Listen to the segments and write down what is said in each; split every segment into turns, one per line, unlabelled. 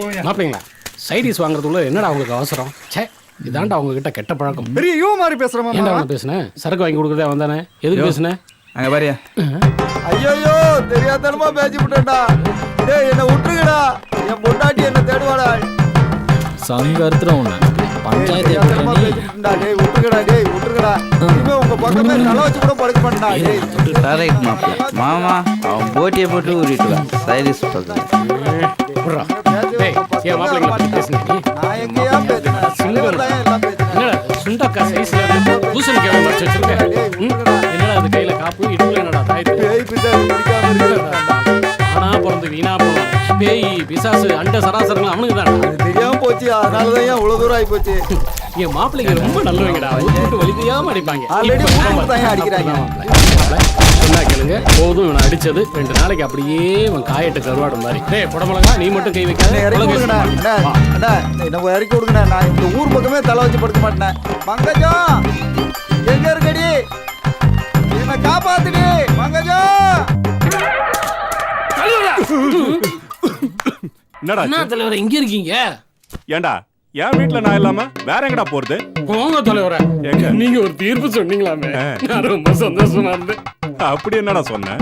மாப்பிள்ளைங்களா side dish வாங்குறதுக்குள்ள என்னடா உங்களுக்கு அவசரம்? ச்சே இதாண்டா அவங்க கிட்ட கெட்ட பழக்கம்.
பெரிய யூ மாதிரி பேசுற
ஏன்டா அவனை பேசுனேன் சரக்கு வாங்கி கொடுக்குறதே வந்தானே எதுக்கு பேசுனேன்
அங்க பாரியா
ஐயோ தெரியாதனமா பேசி விட்டேன்டா. டேய் என்ன விட்டுருங்கடா. என் பொண்டாட்டி என்ன தேடுவாடா.
சங்கருத்துறோம் உன்னை. பஞ்சாயத்து
டேய் விட்டுருங்கடா டேய் விட்டுருங்கடா. இனிமே உங்க பக்கமே தலை வச்சு கூட படுக்க மாட்டேன்டா. டேய்.
கரெக்ட் மாமா அவன் போட்டியை போட்டு ஊறிட்டுவான் சைடிஸ் பக்கத்துல.
விட்றா டேய் ஏன் மாப்பிள்ளைங்களா பத்தி பேசுனீங்க?
நான் எங்கேயா பேசுனேன் பேசுனேன்
என்னடா சுண்டக்கா சைஸ்ல இருந்து பூசணிக்காய் மறைச்சு வச்சிருக்க. ம்? என்னடா அது கையில காப்பு? இடுப்புல என்னடா தாயத்து
பேய் பிசாசு பிடிக்காம இருக்கிறேன்
ஆனா பிறந்து வீணா போனோம் பேய் பிசாசு அண்ட சராசரங்கள் அவனுக்கு தான்
அது தெரியாம போச்சு அதனால தான் ஏன் இவ்வளவு தூரம் ஆகி போச்சு
என் மாப்பிள்ளைங்க ரொம்ப நல்லவங்கடா. விட்டு வலி தெரியாம அடிப்பாங்க.
ஏன் அடிக்கிறாங்க?
சொன்னா கேளுங்க. போதும் இவனை அடிச்சது. ரெண்டு நாளைக்கு அப்படியே இவன் காயட்டு கருவாடு மாதிரி. டேய் புடமலங்கா நீ மட்டும் கை வைக்காத
என்னை இறக்கி விடுங்கண்ணா என்னை நான் இந்த ஊர் பக்கமே தலை வச்சு படுக்க மாட்டேன் மங்கஜம்! எங்க இருக்கடி? என்னை காப்பாத்துடி மங்கஜம்!
என்னடா
என்ன தலைவர் இங்க இருக்கீங்க?
ஏன்டா என் வீட்ல நான் இல்லாம வேற எங்கடா போறது?
போங்க தலைவரே.
எங்க?
நீங்க ஒரு தீர்ப்பு சொன்னீங்களாமே. நான் ரொம்ப சந்தோஷமா இருந்தேன்.
அப்படி என்னடா சொன்ன?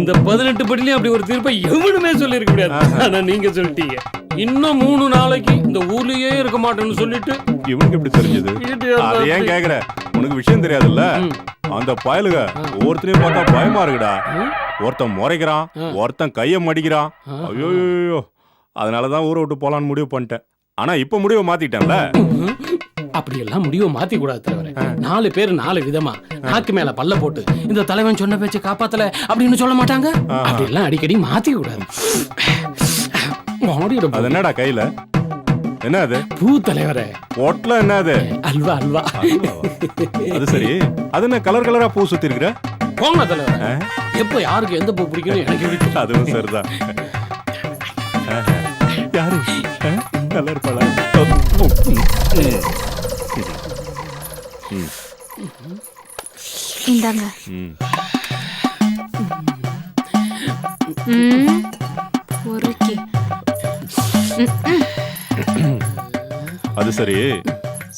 இந்த பதினெட்டு படிலையும் அப்படி ஒரு தீர்ப்பை எவனுமே சொல்லியிருக்க முடியாது. ஆனா நீங்க சொல்லிட்டீங்க. இன்னும் மூணு நாளைக்கு இந்த ஊர்லயே இருக்க மாட்டேன்னு சொல்லிட்டு.
இவனுக்கு எப்படி தெரிஞ்சது? அது ஏன் கேக்குற? உனக்கு விஷயம் தெரியாதுல்ல? அந்த பயலுக ஒவ்வொருத்தனையும் பார்த்தா பயமா இருக்குடா. ஒருத்தன் முறைக்கிறான் ஒருத்தன் கைய மடிக்கிறான். ஐயோ அதனாலதான் ஊரை விட்டு போலான்னு முடிவு பண்ணிட்டேன். ஆனா இப்ப முடிவை மாத்திட்டேன்ல.
அப்படியெல்லாம் முடிவை மாத்தி கூடாது தலைவரே. நாலு பேர் நாலு விதமா நாக்கு மேல பல்ல போட்டு இந்த தலைவன் சொன்ன பேச்சை காப்பாத்தல அப்படின்னு சொல்ல மாட்டாங்க? அப்படியெல்லாம் அடிக்கடி மாத்தி கூடாது
அது என்னடா கையில? என்ன அது?
பூ தலைவரே.
ஒட்டல என்ன அது?
அல்வா அல்வா.
அது சரி. அது என்ன கலர் கலரா பூ சுத்தி இருக்கிற?
போங்க தலைவரே. எப்போ யாருக்கு எந்த பூ பிடிக்கும்னு எனக்கு தெரியும்?
அதுவும் சரிதான். யாரு? கலர் பழ
இந்தாங்க.
ம்.
ம். பொறுக்கி
அது சரி.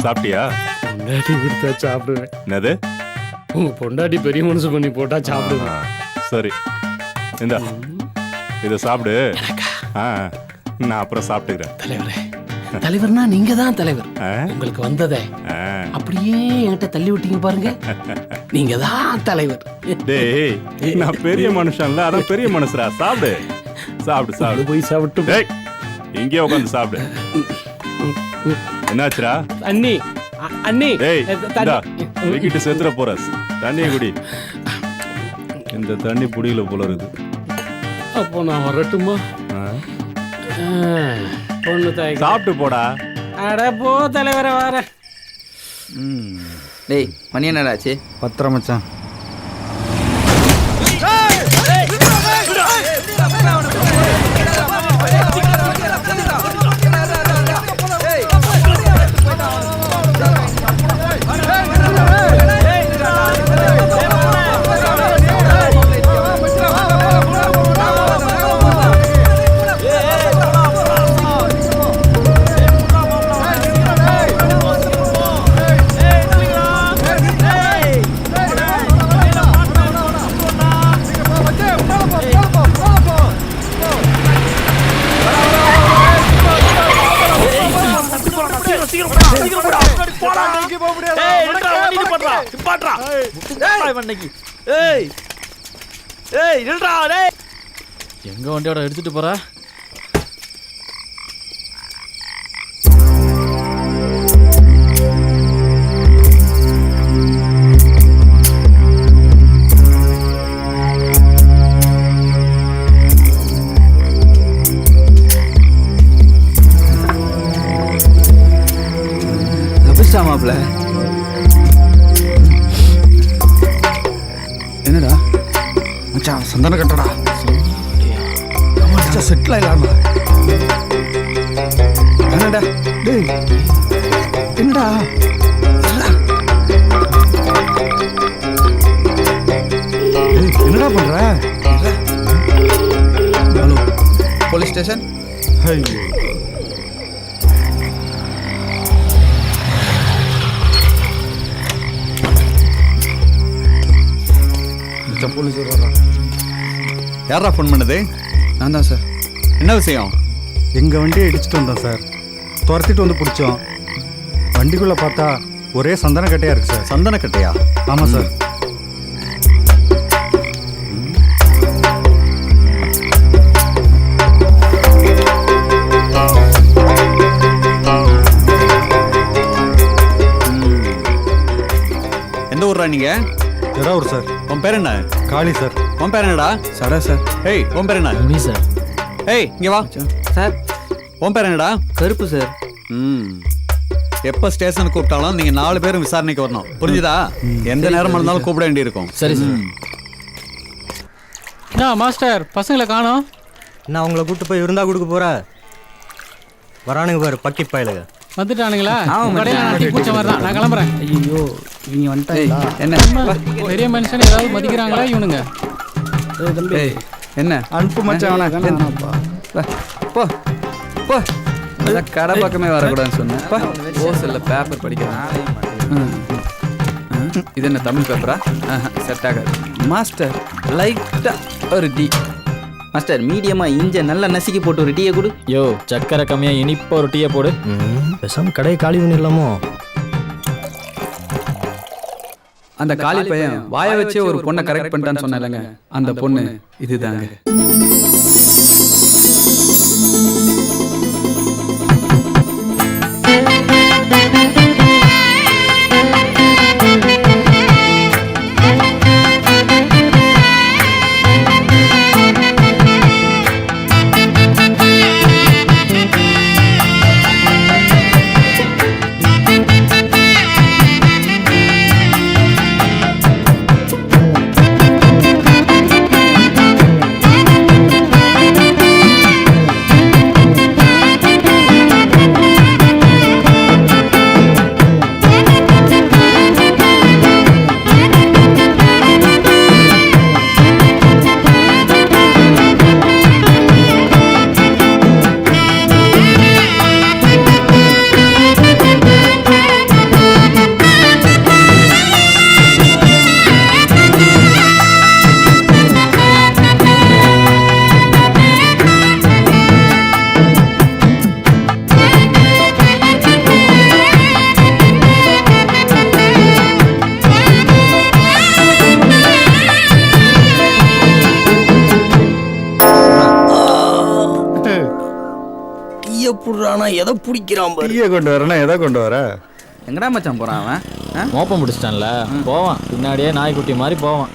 சாப்பிட்டியா?
பொண்டாட்டி கொடுத்தா சாப்பிடுவேன்.
என்னது?
உங்க பொண்டாட்டி பெரிய மனசு பண்ணி போட்டா சாப்பிடுவேன்.
சரி. இந்த இதை சாப்பிடு. ஆ, நான் அப்புறம் சாப்பிட்டுக்கிறேன்.
தலைவரே தலைவர்னா நீங்க தான் தலைவர்.
ஆ?
உங்களுக்கு வந்ததே
ஆ.
அப்படியே என்கிட்ட தள்ளி விட்டீங்க பாருங்க. நீங்க தான் தலைவர்.
டேய் நான் பெரிய மனுஷன்ல அதான் பெரிய மனுஷரா? சாப்பிடு. சாப்பிடு சாப்பிடு.
போய் சாப்பிட்டு
இங்கே உட்காந்து சாப்பிடு. என்னாச்சுடா?
அண்ணி அண்ணி
டேய். வீக்கிட்டு செத்துற போற. தண்ணியை குடி. இந்த தண்ணி புடியல போல இருக்குது
அப்போ நான் வரட்டுமா? பொண்ணு தாய்
சாப்பிட்டு போடா.
அட போ தலைவரை வர.
டேய் மணி என்னடாச்சு
பத்திரம் மச்சான்.
அன்னைக்கு. ஏய் ஏய்
நில்றா டேய்.
எங்க வண்டியோட எடுத்துட்டு போற? கமர்ஷியா செட்டில் ஆகலாம் என்னடா டேய் என்னடா என்னடா பண்ற
போலீஸ் ஸ்டேஷன்
போலீஸ் யாரா ஃபோன் பண்ணது?
நான் தான் சார்
என்ன விஷயம்?
எங்கள் வண்டியை இடிச்சிட்டு வந்தோம் சார் துரத்திட்டு வந்து பிடிச்சோம். வண்டிக்குள்ளே பார்த்தா ஒரே சந்தன கட்டையாக இருக்கு சார்
சந்தன கட்டையா?
ஆமாம் சார்
எந்த ஊர்ரா நீங்க?
ஜெராவூர் சார்.
உன் பேர் என்ன?
காளி சார்.
உன் பேர் என்னடா?
சரா சார்.
ஏய் உன் பேர் என்ன?
முனி சார்.
ஏய் இங்க வா.
சார்.
உன் பேர் என்னடா?
கருப்பு சார்.
ம். எப்போ ஸ்டேஷன் கூப்பிட்டாலும் நீங்க நாலு பேரும் விசாரணைக்கு வரணும். புரிஞ்சுதா? எந்த நேரம் இருந்தாலும் கூப்பிட வேண்டியிருக்கும்.
சரி சார்.
என்ன மாஸ்டர் பசங்களை காணோம்.
நான் அவங்கள கூட்டு போய் இருந்தா கொடுக்க போற? வரானுங்க பாரு பக்கி பயலுங்க
வந்துட்டானுங்களா? கடையில நான் டீ குடிச்ச மாதிரி தான் நான் கிளம்புறேன்.
ஐயோ இவங்க வந்துட்டாங்களா? என்ன?
பெரிய மனுஷன் ஏதாவது மதிக்கிறாங்களா இவனுங்க?
என்ன?
அனுப்பு மச்சான்
போ போ. அதான் கடை பக்கமே வரக்கூடாதுன்னு சொன்னேன். போ. ஓசல்ல பேப்பர் படிக்கிறேன். ம். ம். இது என்ன தமிழ் பேப்பரா செட் ஆகாது. மாஸ்டர் லைட்டா ஒரு டீ மாஸ்டர் மீடியமா இஞ்ச நல்லா நசுக்கி போட்டு ஒரு டீயை கொடு.
யோ சக்கரை கம்மியா இனிப்பா ஒரு டீயை போடு.
பேசாம கடையை காலி பண்ணிடலாமோ?
அந்த காலி பையன் வாய வச்சே ஒரு பொண்ணை கரெக்ட் பண்ணிட்டான்னு சொன்னேன்லங்க அந்த பொண்ணு இதுதாங்க.
டீய புடுறானா? எதை பிடிக்கிறான் பாரு.
டீயை கொண்டு வரேன்னா எதை கொண்டு வர?
எங்கடா மச்சான் போறான் அவன்? ஆ?
மோப்பம் பிடிச்சிட்டான்ல. போவான். பின்னாடியே நாய்க்குட்டி மாதிரி போவான்.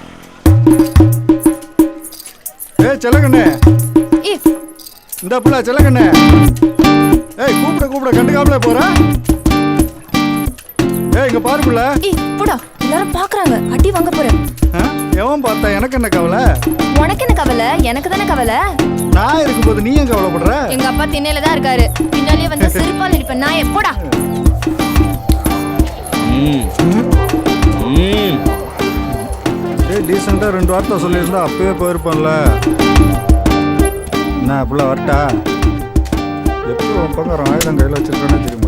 ஏய் செல்லக்கண்ணே.
ஏ
இந்த புள்ள செல்லக்கண்ணே. ஏய் கூப்பிட கூப்பிட. கண்டுக்காமலே போற? ஏய் இங்க பாரு புள்ள.
ஏ போடா. எல்லாரும் பாக்குறாங்க. அடி வாங்க போறேன்?
எவன் பார்த்தா எனக்கு என்ன கவலை?
உனக்கு என்ன கவலை? எனக்கு தானே கவலை?
நான் இருக்கும்போது நீ ஏன் கவலைப்படுற?
எங்க அப்பா திண்ணையில தான் இருக்காரு. பின்னாலேயே வந்து சிரிப்பால் அடிப்பேன் நான் எப்போடா
ஏய் டீசெண்டா ரெண்டு வார்த்தை சொல்லியிருந்தா அப்பவே போயிருப்பேன்ல. என்ன புள்ள வரட்டா? எப்படி உன் பக்கம் ஆயுதம் கையில் வச்சிருக்கானே தெரியுமா?